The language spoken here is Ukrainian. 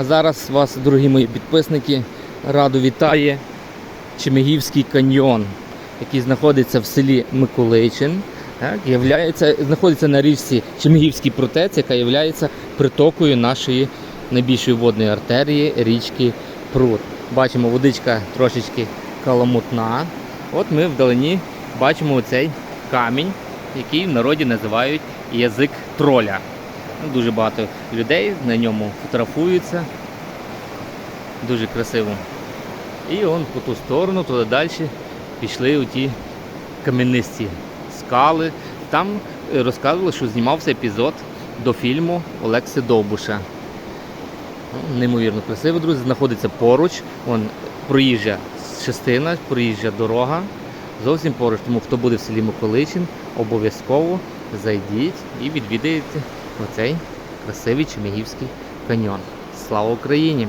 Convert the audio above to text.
А зараз вас, дорогі мої підписники, радо вітає Чемігівський каньйон, який знаходиться в селі Миколичин. Так, являється, знаходиться на річці Чемігівський протець, яка є притокою нашої найбільшої водної артерії річки Прут. Бачимо, водичка трошечки каламутна. От ми вдалині бачимо оцей камінь, який в народі називають язик троля. Ну, Дуже багато людей на ньому фотографуються. Дуже красиво. І он по ту сторону, туди далі пішли у ті кам'янисті скали. Там е, розказували, що знімався епізод до фільму Олекси Довбуша. Ну, Неймовірно красиво, друзі, знаходиться поруч. Вон проїжджа частина, проїжджа дорога. Зовсім поруч. Тому хто буде в селі Миколичин, обов'язково зайдіть і відвідайте оцей красивий Чемігівський каньйон. Слава Україні!